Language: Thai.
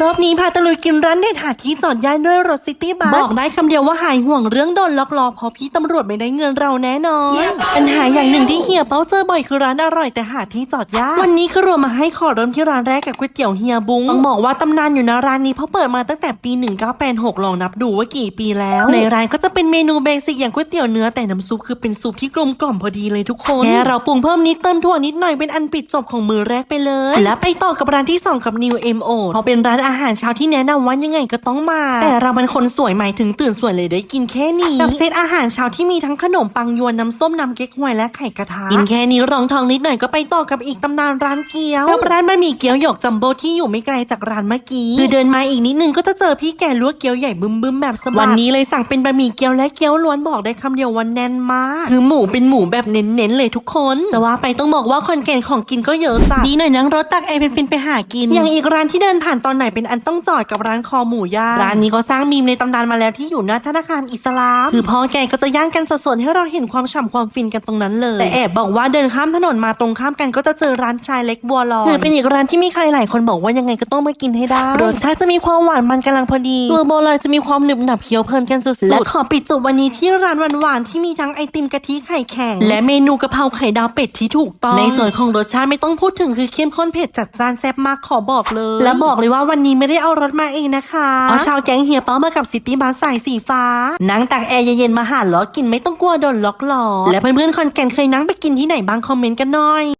รอบนี้พาตะลุยกินร้านเด็ดหาที่จอดย่านด้วยรถซิตี้บัสบอกได้คำเดียวว่าหายห่วงเรื่องโดนล็อกล้อเพราะพี่ตำรวจไม่ได้เงินเราแน่นอนปัญหาอย่างหนึ่งที่เฮียเป้าเจอบ่อยคือร้านอร่อยแต่หาที่จอดยากวันนี้คือรวมมาให้ขอเริ่มที่ร้านแรกกับก๋วยเตี๋ยวเฮียบุ้งต้องบอกว่าตำนานอยู่นะร้านนี้เพราะเปิดมาตั้งแต่ปี 1986ลองนับดูว่ากี่ปีแล้ว ในร้านก็จะเป็นเมนูเบสิกอย่างก๋วยเตี๋ยวเนื้อแต่น้ำซุปคือเป็นซุปที่กลมกล่อมพอดีเลยทุกคนแค่เราปรุงเพิ่มนิดเติมถั่วนิดหน่อยเป็นอันปิดจบของมือแรกไปเลย และไปต่อกับร้านที่ 2 กับ New MO เพราะเป็นร้านอาหารเช้าที่แนะนำว่ายังไงก็ต้องมา แต่เราเป็นคนสวยหมายถึงตื่นสวยเลยได้กินแค่นี้กับเซตอาหารเช้าที่มีทั้งขนมปังยวนน้ำส้มน้ำเก๊กฮวยและไข่กระทะกินแค่นี้รองท้องนิดหน่อยก็ไปต่อกับอีกตำนานร้านเกี๊ยวกับร้านบะหมี่เกี๊ยวหยกจัมโบ้ที่อยู่ไม่ไกลจากร้านเมื่อกี้คือเดินมาอีกนิดนึงก็จะเจอพี่แกลวกเกี๊ยวใหญ่บึ้มๆแบบสะบัดวันนี้เลยสั่งเป็นบะหมี่เกี๊ยวและเกี๊ยวล้วนบอกได้คำเดียวว่าแน่นมากคือหมูเป็นหมูแบบเน้นๆเลยทุกคนแต่ว่าไปต้องบอกว่าคอนแก่นของกินก็เยอะจ้ะดีหน่อยนั่งรถตักแอร์เป็นๆไปหากิน อย่างอีกร้านที่เดินผ่านตอนไหนเป็นอันต้องจอดกับร้านคอหมูย่างร้านนี้ก็สร้างมีมในตำนานมาแล้วที่อยู่หน้าธนาคารอิสลาม คือพ่อแกก็จะย่างกันสดๆให้เราเห็นความฉ่ำความฟินกันตรงนั้นเลยแต่แอบบอกว่าเดินข้ามถนนมาตรงข้ามกันก็จะเจอร้านชายเล็กบัวลอยคือเป็นอีกร้านที่มีใครหลายคนบอกว่ายังไงก็ต้องมากินให้ได้รสชาติจะมีความหวานมันกำลังพอดีตัวบัวลอยจะมีความหนึบหนับเคี้ยวเพลินกันสุดๆและขอปิดจบวันนี้ที่ร้านหวานๆที่มีทั้งไอติมกะทิไข่แข็งและเมนูกะเพราไข่ดาวเป็ดที่ถูกต้องในส่วนของรสชาติไม่ต้องพูดถึงคือเข้มข้นเผ็ดจัดจ้านแซ่บมากขอบอกเลย และบอกเลยว่าวันนี้ไม่ได้เอารถมาเองนะคะเอาชาวแก๊งเฮียเป้ามากับซิตี้บัสสายสีฟ้า นั่งตักแอร์เย็นๆมาหาล้อกินไม่ต้องกลัวโดนล็อกล้อและเพื่อนๆคอนแก่นเคยนั่งไปกินที่ไหนบ้างคอมเมนต์กันหน่อย